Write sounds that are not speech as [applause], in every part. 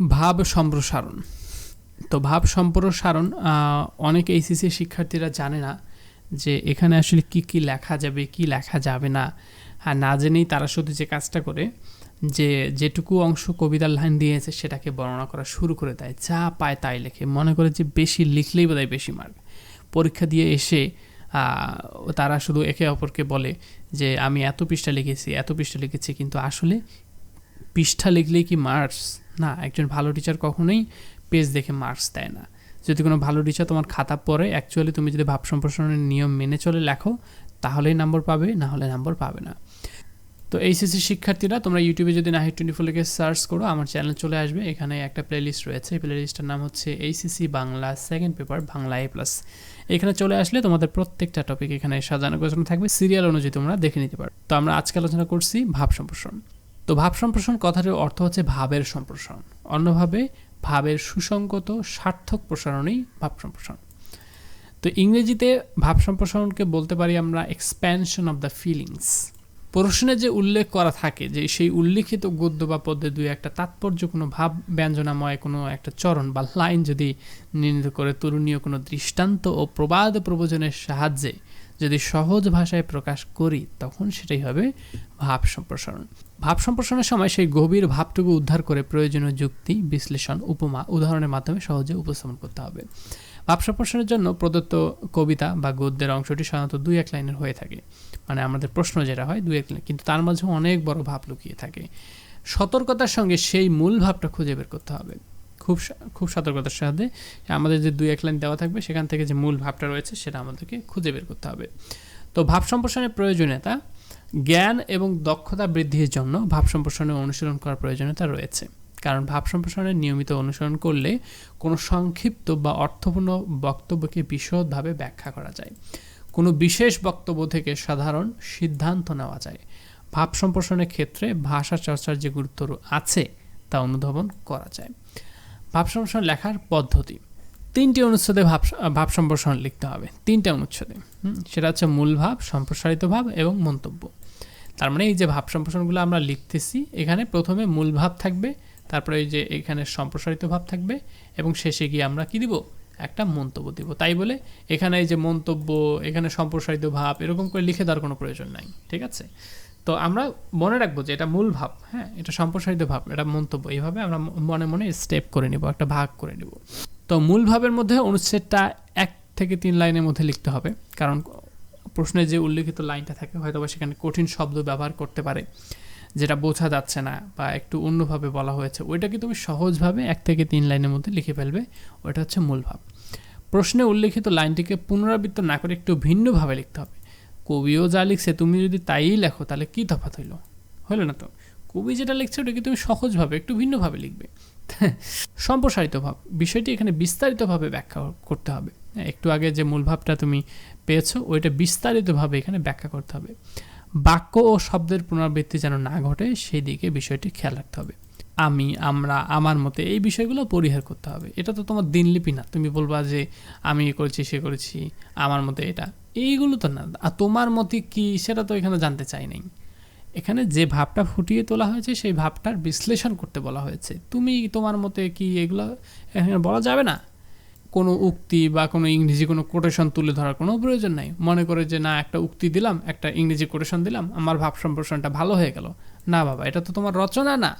ভাব সম্প্রসারণ। তো ভাব সম্প্রসারণ অনেক এইচএসসি শিক্ষার্থীরা জানে না যে এখানে আসলে কি কি লেখা যাবে, কি লেখা যাবে না। আর না জেনেই তারা শুধু যে কাজটা করে, যে যেটুকু অংশ কবিতার লাইন দিয়েছে সেটাকে বর্ণনা করা শুরু করে দেয়। যা পায় তাই লেখে। মনে করে যে বেশি লিখলেই বোধহয় বেশি মার্ক পরীক্ষা দিয়ে এসে তারা শুধু একে অপরকে বলে যে আমি এত পৃষ্ঠা লিখেছি, এত পৃষ্ঠা লিখেছি, কিন্তু আসলে পৃষ্ঠা লিখলেই কি মার্কস না, একজন ভালো টিচার কখনোই পেজ দেখে মার্কস দেয় না। যদি কোনো ভালো টিচার তোমার খাতা পড়ে অ্যাকচুয়ালি তুমি যদি ভাব সম্প্রসারণের নিয়ম মেনে চলে লেখো, তাহলেই নম্বর পাবে, না হলে নম্বর পাবে না। তো এইচএসসি শিক্ষার্থীরা, তোমরা ইউটিউবে যদি নাহিদ টোয়েন্টি সার্চ করো, আমার চ্যানেল চলে আসবে। এখানে একটা প্লেলিস্ট রয়েছে, এই প্লেলিস্টটার নাম হচ্ছে HSC Bangla second paper Bangla A plus এখানে চলে আসলে তোমাদের প্রত্যেকটা টপিক এখানে সাজানো গোছানো থাকবে। সিরিয়াল অনুযায়ী তোমরা দেখে নিতে পারো। তো আমরা আজকে আলোচনা করছি ভাব সম্প্রসারণ। তো ভাব সম্প্রসারণ কথাটির অর্থ হচ্ছে ভাবের সম্প্রসারণ। অন্যভাবে, ভাবের সুসংগত সার্থক প্রসারণই ভাব সম্প্রসারণ। তো ইংরেজিতে ভাব সম্প্রসারণকে বলতে পারি আমরা এক্সপ্যানশন অফ দ্য ফিলিংস প্রশ্নে যে উল্লেখ করা থাকে যে সেই উল্লেখিত গদ্য বা পদ্যে দুই একটা তাৎপর্য কোনো ভাব, ব্যঞ্জনাময় কোনো একটা চরণ বা লাইন যদি নির্ণীত করে তরুণীয় কোনো দৃষ্টান্ত ও প্রবাদ প্রবচনের সাহায্যে যদি সহজ ভাষায় প্রকাশ করি, তখন সেটাই হবে ভাব সম্প্রসারণ। ভাব সম্প্রসারণের সময় সেই গভীর ভাবটুকু উদ্ধার করে প্রয়োজনীয় যুক্তি, বিশ্লেষণ, উপমা, উদাহরণের মাধ্যমে সহজে উপস্থাপন করতে হবে। ভাব সম্প্রসারণের জন্য প্রদত্ত কবিতা বা গদ্যের অংশটি সাধারণত দুই এক লাইনের হয়ে থাকে। মানে আমাদের প্রশ্ন যেটা হয়, দুই এক লাইন। কিন্তু তার মাঝে অনেক বড় ভাব লুকিয়ে থাকে। সতর্কতার সঙ্গে সেই মূল ভাবটা খুঁজে বের করতে হবে। খুব খুব সতর্কতার সাথে আমাদের যে দুই এক লাইন দেওয়া থাকবে, সেখান থেকে যে মূল ভাবটা রয়েছে সেটা আমাদেরকে খুঁজে বের করতে হবে। তো ভাব সম্প্রসারণের প্রয়োজনীয়তা, জ্ঞান এবং দক্ষতা বৃদ্ধির জন্য ভাব সম্প্রসারণের অনুশীলন করার প্রয়োজনীয়তা রয়েছে। কারণ ভাব সম্প্রসারণের নিয়মিত অনুসরণ করলে কোনো সংক্ষিপ্ত বা অর্থপূর্ণ বক্তব্যকে বিশদভাবে ব্যাখ্যা করা যায়। কোনো বিশেষ বক্তব্য থেকে সাধারণ সিদ্ধান্ত নেওয়া যায়। ভাব সম্প্রসারণের ক্ষেত্রে ভাষা চর্চার যে গুরুত্ব আছে তা অনুধাবন করা যায়। ভাব সম্প্রসারণ লেখার পদ্ধতি। তিনটি অনুচ্ছেদে ভাব ভাব সম্প্রসারণ লিখতে হবে। তিনটা অনুচ্ছেদে। সেটা হচ্ছে মূল ভাব, সম্প্রসারিত ভাব এবং মন্তব্য। তার মানে এই যে ভাব সম্প্রসারণগুলো আমরা লিখতেছি, এখানে প্রথমে মূল ভাব থাকবে, তারপরে এই যে এখানে সম্প্রসারিত ভাব থাকবে এবং শেষে গিয়ে আমরা কি দিব? একটা মন্তব্য দিব। তাই বলে এখানে এই যে মন্তব্য, এখানে সম্প্রসারিত ভাব, এরকম করে লিখে দেওয়ার কোনো প্রয়োজন নাই। ঠিক আছে? তো আমরা মনে রাখব যে এটা মূল ভাব হ্যাঁ? এটা সম্প্রসারিত ভাব, এটা মন্তব্য। এইভাবে আমরা মনে মনে স্টেপ করে নিব, একটা ভাগ করে নিব। তো মূল ভাবের মধ্যে অনুচ্ছেদটা এক থেকে তিন লাইনের মধ্যে লিখতে হবে। কারণ প্রশ্নে যে উল্লেখিত লাইনটা থাকে হয়তো বা সেখানে কঠিন শব্দ ব্যবহার করতে পারে, যেটা বোঝা যাচ্ছে না বা একটু অন্যভাবে বলা হয়েছে। ওইটাকে তুমি সহজভাবে এক থেকে তিন লাইনের মধ্যে লিখে ফেলবে? ওইটা হচ্ছে মূল ভাব। প্রশ্নে উল্লেখিত লাইনটিকে পুনরাবৃত্ত না করে একটু ভিন্নভাবে লিখতে হবে। কবিও যা লিখছে, তুমি যদি তাই লেখো, তাহলে কী তফাৎ হইল? হইল না তো? কবি যেটা লিখছে, ওটাকে তুমি সহজভাবে, একটু ভিন্নভাবে লিখবে। [laughs] সম্প্রসারিত ভাব, বিষয়টি এখানে বিস্তারিতভাবে ব্যাখ্যা করতে হবে। একটু আগে যে মূল ভাবটা তুমি পেয়েছ, ওইটা বিস্তারিতভাবে এখানে ব্যাখ্যা করতে হবে। বাক্য ও শব্দের পুনরাবৃত্তি যেন না ঘটে, সেই দিকে বিষয়টি খেয়াল রাখতে হবে। আমি, আমরা, আমার মতে এই বিষয়গুলো পরিহার করতে হবে। এটা তো তোমার দিনলিপি না। তুমি বলবা যে আমি এ করেছি, সে করেছি, আমার মতে এটা। এইগুলো তো না। আর তোমার মতে কি সেটা তো এখানে জানতে চাই নাই। এখানে যে ভাবটা ফুটিয়ে তোলা হয়েছে, সেই ভাবটার বিশ্লেষণ করতে বলা হয়েছে। তুমি তোমার মতে কি এগুলো এখানে বলা যাবে না? কোনো উক্তি বা কোনো ইংরেজি কোনো কোটেশন তুলে ধরার কোনো প্রয়োজন নাই। মনে করে যে না, একটা উক্তি দিলাম, একটা ইংরেজি কোটেশন দিলাম, আমার ভাব সম্প্রসারণটা ভালো হয়ে গেল। না বাবা, এটা তো তোমার রচনা না।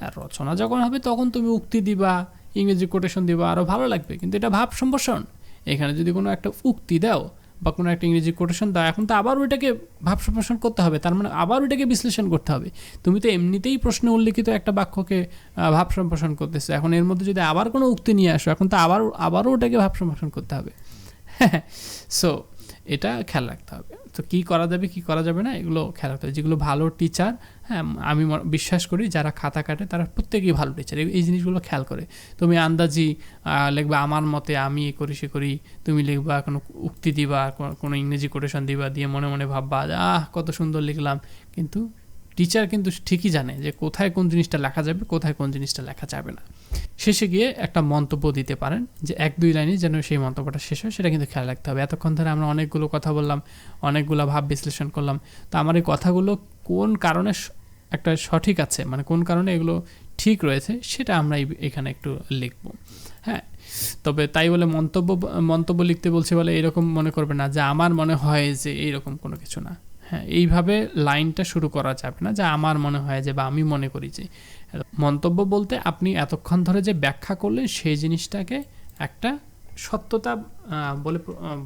আর রচনা যখন হবে, তখন তুমি উক্তি দিবা, ইংরেজি কোটেশন দিবা আরও ভালো লাগবে। কিন্তু এটা ভাব সম্প্রসারণ। এখানে যদি কোনো একটা উক্তি দাও বা কোনো একটা ইংরেজি কোটেশন দাও, এখন তো আবার ওইটাকে ভাব সম্প্রসারণ করতে হবে। তার মানে আবার ওইটাকে বিশ্লেষণ করতে হবে। তুমি তো এমনিতেই প্রশ্নে উল্লিখিত একটা বাক্যকে ভাব সম্প্রসারণ করতেছে। এখন এর মধ্যে যদি আবার কোনো উক্তি নিয়ে আসো, এখন তো আবার, আবারও ওটাকে ভাব সম্প্রসারণ করতে হবে। [laughs] সো এটা খেয়াল রাখতে হবে। তো কী করা যাবে, কি করা যাবে না, এগুলো খেয়াল রাখতে হবে। যেগুলো ভালো টিচার হ্যাঁ আমি বিশ্বাস করি যারা খাতা কাটে তারা প্রত্যেকেই ভালো টিচার এই জিনিসগুলো খেয়াল করে। তুমি আন্দাজি লিখবা আমার মতে আমি এ করি, সে করি। তুমি লিখবা কোনো উক্তি দিবা কোনো- ইংরেজি কোটেশন দিবা, দিয়ে মনে মনে ভাববা, আহ, কত সুন্দর লিখলাম। কিন্তু টিচার কিন্তু ঠিকই জানে যে কোথায় কোন জিনিসটা লেখা যাবে, কোথায় কোন জিনিসটা লেখা যাবে না। শেষে গিয়ে একটা মন্তব্য দিতে পারেন যে এক দুই লাইনে যেন সেই মন্তব্যটা শেষ হয়, সেটা কিন্তু খেয়াল রাখতে হবে। এতক্ষণ ধরে আমরা অনেকগুলো কথা বললাম, অনেকগুলো ভাব বিশ্লেষণ করলাম। তো আমার এই কথাগুলো কোন কারণে একটা সঠিক আছে মানে কোন কারণে এগুলো ঠিক রয়েছে, সেটা আমরা এখানে একটু লিখব। হ্যাঁ তবে তাই বলে মন্তব্য মন্তব্য লিখতে বলছি বলে এরকম মনে করবে না যে আমার মনে হয় যে এইরকম কোনো কিছু না। হ্যাঁ এইভাবে লাইনটা শুরু করা যাবে না যে আমার মনে হয় যে বা আমি মনে করি যে। মন্তব্য বলতে আপনি এতক্ষণ ধরে যে ব্যাখ্যা করলেন সেই জিনিসটাকে একটা সত্যতা বলে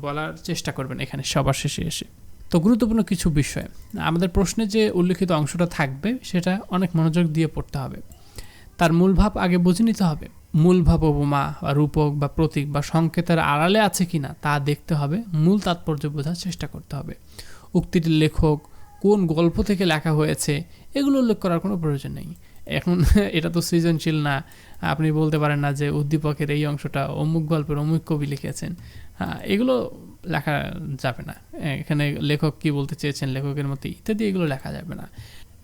বলার চেষ্টা করবেন এখানে সবার শেষে এসে। তো গুরুত্বপূর্ণ কিছু বিষয়। আমাদের প্রশ্নে যে উল্লেখিত অংশটা থাকবে সেটা অনেক মনোযোগ দিয়ে পড়তে হবে। তার মূল ভাব আগে বুঝে নিতে হবে। মূল ভাব উপমা বা রূপক বা প্রতীক বা সংকেতের আড়ালে আছে কিনা তা দেখতে হবে। মূল তাৎপর্য বোঝার চেষ্টা করতে হবে। উক্তিটির লেখক কোন গল্প থেকে লেখা হয়েছে এগুলো উল্লেখ করার কোনো প্রয়োজন নেই। এখন [laughs] এটা তো সৃজনশীল না। আপনি বলতে পারেন না যে উদ্দীপকের এই অংশটা অমুক গল্পের অমুক কবি লিখেছেন। হ্যাঁ, এগুলো লেখা যাবে না। এখানে লেখক কি বলতে চেয়েছেন, লেখকের মতো ইত্যাদি, এগুলো লেখা যাবে না।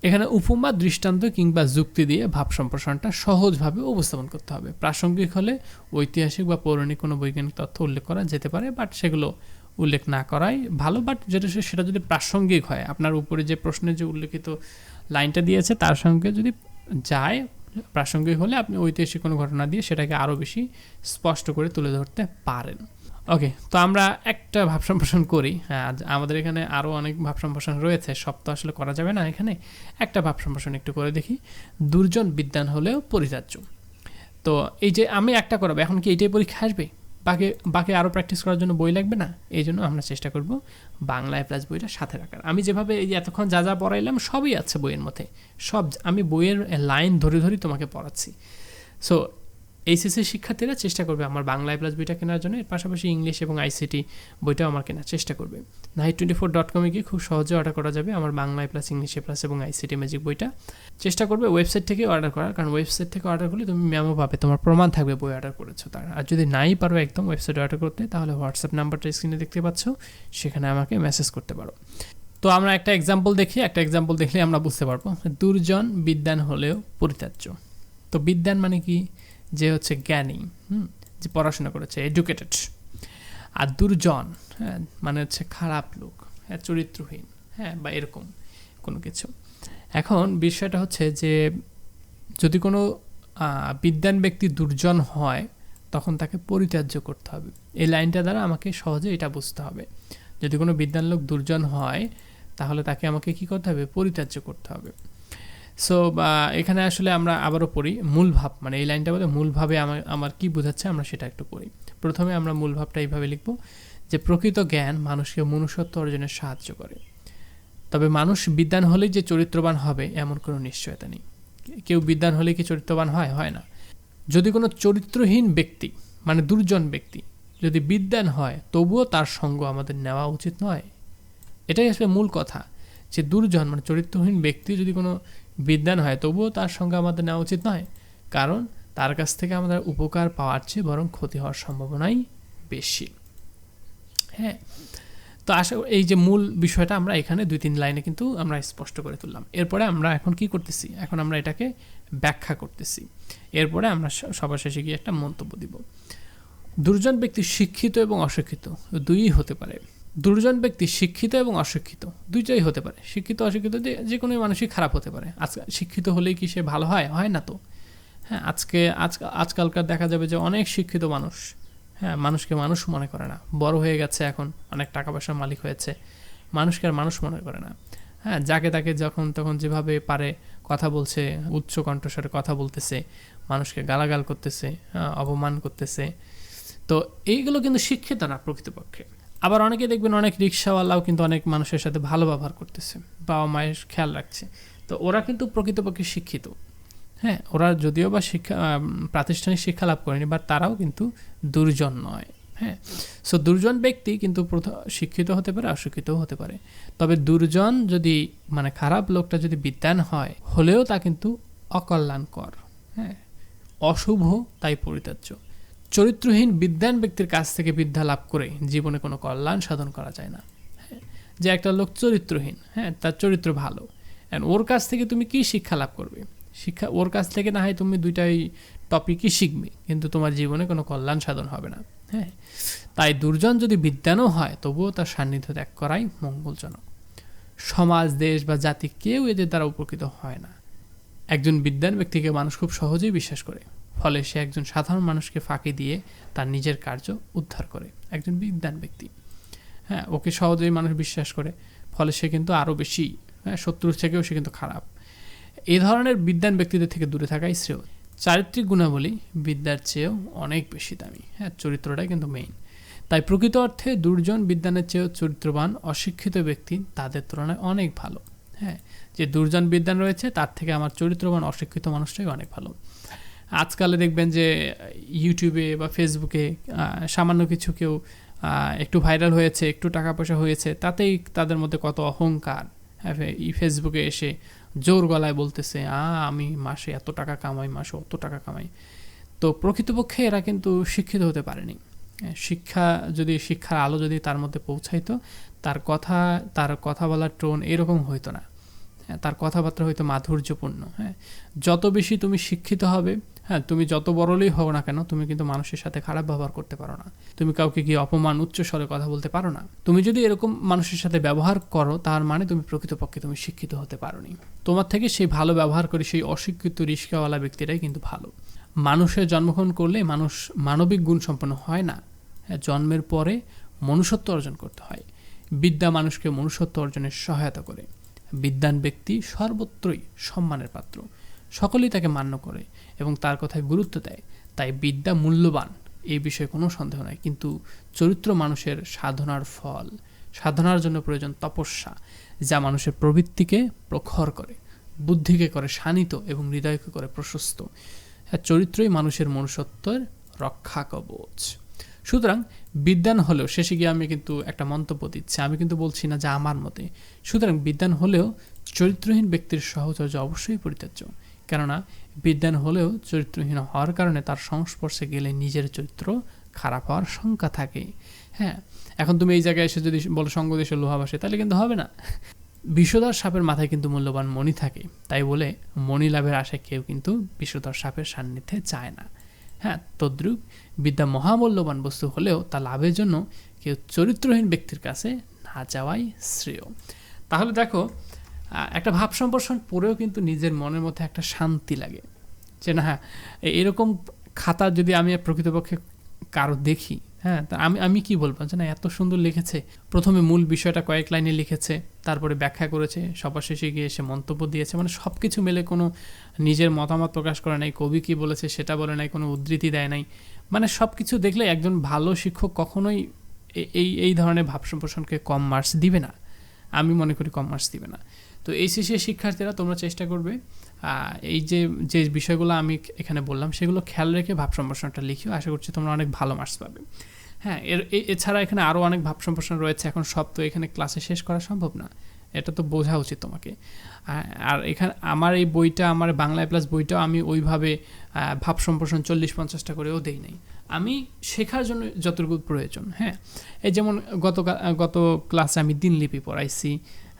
এখানে উপমা, দৃষ্টান্ত কিংবা যুক্তি দিয়ে ভাব সম্প্রসারণটা সহজভাবে উপস্থাপন করতে হবে। প্রাসঙ্গিক হলে ঐতিহাসিক বা পৌরাণিক কোনো বৈজ্ঞানিক তথ্য উল্লেখ করা যেতে পারে বাট সেগুলো উল্লেখ না করাই ভালো। বাট যেটা সেটা যদি প্রাসঙ্গিক হয়, আপনার উপরে যে প্রশ্নে যে উল্লেখিত লাইনটা দিয়েছে, তার সঙ্গে যদি যায়, প্রাসঙ্গিক হলে আপনি ঐতিহাসিক কোনো ঘটনা দিয়ে সেটাকে আরও বেশি স্পষ্ট করে তুলে ধরতে পারেন। ওকে তো আমরা একটা ভাব সম্প্রসারণ করি। হ্যাঁ আমাদের এখানে আরও অনেক ভাব সম্প্রসারণ রয়েছে, সব তো আসলে করা যাবে না এখানে। একটা ভাব সম্প্রসারণ একটু করে দেখি। দুর্জন বিদ্যান হলেও পরিচার্য তো এই যে আমি একটা করাবো, এখন কি এইটাই পরীক্ষা আসবে? বাকি বাকি আরও প্র্যাকটিস করার জন্য বই লাগবে না? এই জন্য আমরা চেষ্টা করব বাংলায় প্লাস বইটা সাথে রাখার। আমি যেভাবে এই এতক্ষণ যা যা পড়াইলাম, সবই আছে বইয়ের মধ্যে। সব, আমি বইয়ের লাইন ধরে ধরে তোমাকে পড়াচ্ছি। সো এইচএসসি শিক্ষার্থীরা চেষ্টা করবে আমার বাংলায় প্লাস বইটা কেনার জন্য। এর পাশাপাশি ইংলিশ এবং আইসিটি বইটাও আমার কেনার চেষ্টা করবে। নাইট টোয়েন্টি ফোর ডট কমে গিয়ে খুব সহজে অর্ডার করা যাবে আমার বাংলায় প্লাস ইংলিশে প্লাস এবং আইসিটি ম্যাজিক বইটা। চেষ্টা করবে ওয়েবসাইট থেকে অর্ডার করার, কারণ ওয়েবসাইট থেকে অর্ডার করলে তুমি মেমো পাবে, তোমার প্রমাণ থাকবে বই অর্ডার করেছ তার। আর যদি নাই পারো একদম ওয়েবসাইটে অর্ডার করতে, তাহলে হোয়াটসঅ্যাপ নাম্বারটা স্ক্রিনে দেখতে পাচ্ছ, সেখানে আমাকে মেসেজ করতে পারো। তো আমরা একটা এক্সাম্পল দেখি, একটা এক্সাম্পল দেখলে আমরা বুঝতে পারব, দুর্জন বিদ্যান হলেও পরিত্যাজ্য। তো বিদ্যান মানে কি? যে হচ্ছে জ্ঞানী, হুম, যে পড়াশোনা করেছে এডুকেটেড আর দুর্জন হ্যাঁ মানে হচ্ছে খারাপ লোক হ্যাঁ চরিত্রহীন হ্যাঁ বা এরকম কোনো কিছু। এখন বিষয়টা হচ্ছে যে যদি কোনো বিদ্যান ব্যক্তি দুর্জন হয়, তখন তাকে পরিত্যাজ্য করতে হবে। এই লাইনটা দ্বারা আমাকে সহজে এটা বুঝতে হবে। যদি কোনো বিদ্যান লোক দুর্জন হয়, তাহলে তাকে আমাকে কি করতে হবে? পরিত্যাজ্য করতে হবে। সো এখানে আসলে আমরা আবারও পড়ি, মূল ভাব মানে এই লাইনটা বলে মূল ভাবে আমার আমার কি বোঝাচ্ছে আমরা সেটা একটু পড়ি। প্রথমে আমরা মূল ভাবটা এইভাবে লিখব যে, প্রকৃত জ্ঞান মানুষকে মনুষ্যত্ব অর্জনে সাহায্য করে। তবে মানুষ বিদ্যান হলেই যে চরিত্রবান হবে, এমন কোনো নিশ্চয়তা নেই। কেউ বিদ্যান হলে কি চরিত্রবান হয়? হয় না। যদি কোনো চরিত্রহীন ব্যক্তি মানে দুর্জন ব্যক্তি, যদি বিদ্যান হয়, তবুও তার সঙ্গ আমাদের নেওয়া উচিত নয়? এটাই আসলে মূল কথা, যে দুর্জন মানে চরিত্রহীন ব্যক্তি যদি কোনো বিদ্যান হয়, তবুও তার সঙ্গে আমাদের নেওয়া উচিত নয়। কারণ তার কাছ থেকে আমাদের উপকার পাওয়ার চেয়ে বরং ক্ষতি হওয়ার সম্ভাবনাই বেশি। হ্যাঁ তো আশা এই যে মূল বিষয়টা আমরা এখানে দুই তিন লাইনে কিন্তু আমরা স্পষ্ট করে তুললাম। এরপরে আমরা এখন কি করতেছি? এখন আমরা এটাকে ব্যাখ্যা করতেছি। এরপরে আমরা সবার শেষে গিয়ে একটা মন্তব্য দিব। দুর্জন ব্যক্তি শিক্ষিত এবং অশিক্ষিত দুইই হতে পারে। দুর্জন ব্যক্তি শিক্ষিত এবং অশিক্ষিত। দুইটাই হতে পারে। শিক্ষিত অশিক্ষিত যে যে কোনো মানুষই খারাপ হতে পারে। আজ শিক্ষিত হলেই কি সে ভালো হয়? হয় না তো। হ্যাঁ আজকে আজ আজকালকার দেখা যাবে যে অনেক শিক্ষিত মানুষ হ্যাঁ মানুষকে মানুষ মনে করে না। বড় হয়ে গেছে এখন অনেক টাকা পয়সার মালিক হয়েছে। মানুষকে আর মানুষ মনে করে না। হ্যাঁ যাকে তাকে যখন তখন যেভাবে পারে কথা বলছে উচ্চ কণ্ঠস্বরে কথা বলতেছে মানুষকে গালাগাল করতেছে হ্যাঁ, অপমান করতেছে। তো এইগুলো কিন্তু শিক্ষিত না প্রকৃতপক্ষে। আবার অনেকে দেখবেন অনেক রিক্সাওয়ালাও কিন্তু অনেক মানুষের সাথে ভালো ব্যবহার করতেছে, বাবা মায়ের খেয়াল রাখছে। তো ওরা কিন্তু প্রকৃতপক্ষে শিক্ষিত। হ্যাঁ ওরা যদিও বা শিক্ষা প্রাতিষ্ঠানিক শিক্ষা লাভ করেনি, বাট তারাও কিন্তু দুর্জন নয়। হ্যাঁ সো দুর্জন ব্যক্তি কিন্তু শিক্ষিত হতে পারে, অশিক্ষিতও হতে পারে। তবে দুর্জন যদি মানে খারাপ লোকটা যদি বিদ্যান হয়, হলেও তা কিন্তু অকল্যাণকর। হ্যাঁ অশুভ তাই পরিত্যাজ্য। চরিত্রহীন বিদ্যান ব্যক্তির কাছ থেকে বিদ্যা লাভ করে জীবনে কোনো কল্যাণ সাধন করা যায় না। যে একটা লোক চরিত্রহীন হ্যাঁ তার চরিত্র ভালো। অ্যান্ড ওর কাছ থেকে তুমি কি শিক্ষা লাভ করবে? শিক্ষা, ওর কাছ থেকে না হয় তুমি দুইটাই টপিকই শিখবে, কিন্তু তোমার জীবনে কোনো কল্যাণ সাধন হবে না হ্যাঁ। তাই দুর্জন যদি বিদ্যানও হয়, তবুও তার সান্নিধ্য ত্যাগ করাই মঙ্গলজনক। সমাজ, দেশ বা জাতি কেউ এদের দ্বারা উপকৃত হয় না। একজন বিদ্যান ব্যক্তিকে মানুষ খুব সহজেই বিশ্বাস করে। ফলে সে একজন সাধারণ মানুষকে ফাঁকি দিয়ে তার নিজের কার্য উদ্ধার করে, একজন বিদ্যান ব্যক্তি। হ্যাঁ ওকে সহজেই মানুষ বিশ্বাস করে, ফলে সে কিন্তু আরও বেশি হ্যাঁ শত্রুর থেকেও সে কিন্তু খারাপ। এই ধরনের বিদ্যান ব্যক্তিদের থেকে দূরে থাকাই শ্রেয়। চারিত্রিক গুণাবলী বিদ্যার চেয়েও অনেক বেশি দামি হ্যাঁ চরিত্রটাই কিন্তু মেইন তাই প্রকৃত অর্থে দুর্জন বিদ্যানের চেয়েও চরিত্রবান, অশিক্ষিত ব্যক্তি তাদের তুলনায় অনেক ভালো। হ্যাঁ যে দুর্জন বিদ্যান রয়েছে, তার থেকে আমার চরিত্রবান, অশিক্ষিত মানুষটাই অনেক ভালো। আজকালে দেখবেন যে ইউটিউবে বা ফেসবুকে সামান্য কিছু কেউ একটু ভাইরাল হয়েছে, একটু টাকা পয়সা হয়েছে, তাতেই তাদের মধ্যে কত অহংকার। ফেসবুকে এসে জোর গলায় বলতেছে, আ, আমি মাসে এত টাকা কামাই, মাসে অত টাকা কামাই। তো প্রকৃতপক্ষে এরা কিন্তু শিক্ষিত হতে পারেনি। শিক্ষা যদি, শিক্ষার আলো যদি তার মধ্যে পৌঁছাইতো, তার কথা তার কথা বলার টোন এরকম হইতো না। তার কথাবার্তা হয়তো মাধুর্যপূর্ণ। হ্যাঁ যত বেশি তুমি শিক্ষিত হবে হ্যাঁ তুমি যত বড়লেই হও না কেন তুমি কিন্তু মানুষের সাথে খারাপ ব্যবহার করতে পারো না। তুমি কাউকে গিয়ে অপমান উচ্চ স্বরে কথা বলতে পারো না। তুমি যদি এরকম মানুষের সাথে ব্যবহার করো তার মানে তুমি প্রকৃতপক্ষে তুমি শিক্ষিত হতে পারোনি। তোমার থেকে সেই ভালো ব্যবহার করে সেই অশিক্ষিত রিস্কাওয়ালা ব্যক্তিরাই কিন্তু ভালো। মানুষের জন্মগ্রহণ করলে মানুষ মানবিক গুণ সম্পন্ন হয় না। হ্যাঁ, জন্মের পরে মনুষ্যত্ব অর্জন করতে হয়। বিদ্যা মানুষকে মনুষ্যত্ব অর্জনের সহায়তা করে। বিদ্যান ব্যক্তি সর্বত্রই সম্মানের পাত্র। সকলেই তাকে মান্য করে এবং তার কথায় গুরুত্ব দেয়। তাই বিদ্যা মূল্যবান এই বিষয়ে কোনো সন্দেহ নাই। কিন্তু চরিত্র মানুষের সাধনার ফল সাধনার জন্য প্রয়োজন তপস্যা যা মানুষের প্রবৃত্তিকে প্রখর করে বুদ্ধিকে করে শানিত এবং হৃদয়কে করে প্রশস্ত। হ্যাঁ, চরিত্রই মানুষের মনুষ্যত্বের রক্ষা কবচ। সুতরাং বিদ্যান হলেও শেষে গিয়ে আমি কিন্তু একটা মন্তব্য দিচ্ছি। আমি কিন্তু বলছি না যে আমার মতে। সুতরাং বিদ্যান হলেও চরিত্রহীন ব্যক্তির সহচর্য অবশ্যই পরিত্যাজ্য। কেননা বিদ্যান হলেও চরিত্রহীন হওয়ার কারণে তার সংস্পর্শে গেলে নিজের চরিত্র খারাপ হওয়ার শঙ্কা থাকে। হ্যাঁ এখন তুমি এই জায়গায় এসে যদি বলো সঙ্গ দেশে লোহা বাসে তাহলে কিন্তু হবে না। বিষধর সাপের মাথায় কিন্তু মূল্যবান মণি থাকে। তাই বলে মণি লাভের আশায় কেউ কিন্তু বিষধর সাপের সান্নিধ্যে চায় না। হ্যাঁ তদ্রুপ বিদ্যা মহামূল্যবান বস্তু হলেও তা লাভের জন্য কেউ চরিত্রহীন ব্যক্তির কাছে না যাওয়াই শ্রেয়। তাহলে দেখো একটা ভাব সম্প্রসারণ পড়েও কিন্তু নিজের মনের মধ্যে একটা শান্তি লাগে। যে না হ্যাঁ এরকম খাতা যদি আমি প্রকৃতপক্ষে কারও দেখি হ্যাঁ তা আমি আমি কি বলব? যে না, এত সুন্দর লিখেছে। প্রথমে মূল বিষয়টা কয়েক লাইনে লিখেছে, তারপরে ব্যাখ্যা করেছে, সবার শেষে গিয়ে এসে মন্তব্য দিয়েছে। মানে সব কিছু মিলে কোনো নিজের মতামত প্রকাশ করে নাই, কবি কি বলেছে সেটা বলে নাই, কোনো উদ্ধৃতি দেয় নাই। মানে সব কিছু দেখলে একজন ভালো শিক্ষক কখনোই এই এই ধরনের ভাব সম্প্রসারণকে কম মার্কস দিবে না। আমি মনে করি কম মার্কস দিবে না। তো এইচএসসি শিক্ষার্থীরা তোমরা চেষ্টা করবে এই যে যে বিষয়গুলো আমি এখানে বললাম, সেগুলো খেয়াল রেখে ভাব সম্প্রসারণটা লিখিও। আশা করছি তোমরা অনেক ভালো মার্কস পাবে। হ্যাঁ এর এছাড়া এখানে আরও অনেক ভাব সম্প্রসারণ রয়েছে। এখন সব তো এখানে ক্লাসে শেষ করা সম্ভব না। এটা তো বোঝা উচিত তোমাকে। আর এখানে আমার এই বইটা, আমার বাংলা প্লাস বইটাও আমি ওইভাবে ভাব সম্প্রসারণ চল্লিশ পঞ্চাশটা করেও দেই নাই। আমি শেখার জন্য যতটুকু প্রয়োজন হ্যাঁ। এই যেমন গত গত ক্লাসে আমি দিনলিপি পড়াইছি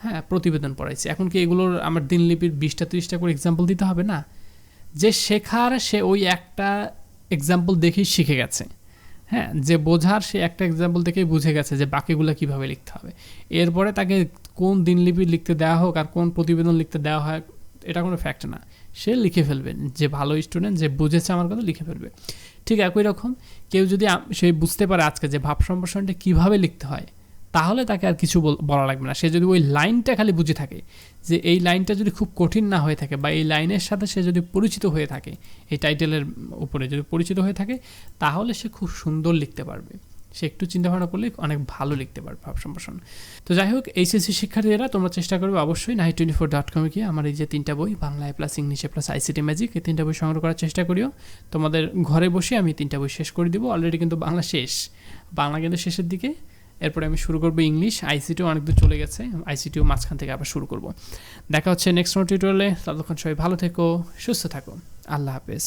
হ্যাঁ প্রতিবেদন পড়াইছি। এখন কি এগুলোর আমার দিনলিপির বিশটা, তিরিশটা করে এক্সাম্পল দিতে হবে না? যে শেখার সে ওই একটা এক্সাম্পল দেখেই শিখে গেছে। হ্যাঁ যে বোঝার সে একটা এক্সাম্পল থেকেই বুঝে গেছে যে বাকিগুলো কীভাবে লিখতে হবে। এরপরে তাকে কোন দিনলিপি লিখতে দেওয়া হোক আর কোন প্রতিবেদন লিখতে দেওয়া হয়, এটা কোনো ফ্যাক্ট না। সে লিখে ফেলবে। যে ভালো স্টুডেন্ট যে বুঝেছে আমার কথা লিখে ফেলবে। ঠিক একই রকম কেউ যদি সে বুঝতে পারে আজকে যে ভাব সম্প্রসারণটা কীভাবে লিখতে হয় তাহলে তাকে আর কিছু বল- বলা লাগবে না। সে যদি ওই লাইনটা খালি বুঝে থাকে যে এই লাইনটা যদি খুব কঠিন না হয়ে থাকে বা এই লাইনের সাথে সে যদি পরিচিত হয়ে থাকে, এই টাইটেলের উপরে যদি পরিচিত হয়ে থাকে, তাহলে সে খুব সুন্দর লিখতে পারবে। সে একটু চিন্তাভাবনা করলে অনেক ভালো লিখতে পারবে ভাব সম্প্রসারণ। তো যাই হোক, এইচএসসি শিক্ষার্থীরা, তোমরা চেষ্টা করবে অবশ্যই নাইট টোয়েন্টি ফোর ডট কমে গিয়ে আমার এই যে তিনটা বই বাংলায় প্লাস ইংলিশে প্লাস আইসিটি ম্যাজিক এই তিনটা বই সংগ্রহ করার চেষ্টা করিও। তোমাদের ঘরে বসে আমি তিনটা বই শেষ করে দিব। অলরেডি কিন্তু বাংলা শেষ। বাংলা কিন্তু শেষের দিকে। এরপরে আমি শুরু করব ইংলিশ। আইসিটিও অনেক দূর চলে গেছে। আইসিটিও মাঝখান থেকে আবার শুরু করব। দেখা হচ্ছে নেক্সট নোট টিউটোরিয়ালে ততক্ষণ সবাই ভালো থেকো, সুস্থ থাকো। আল্লাহ হাফেজ।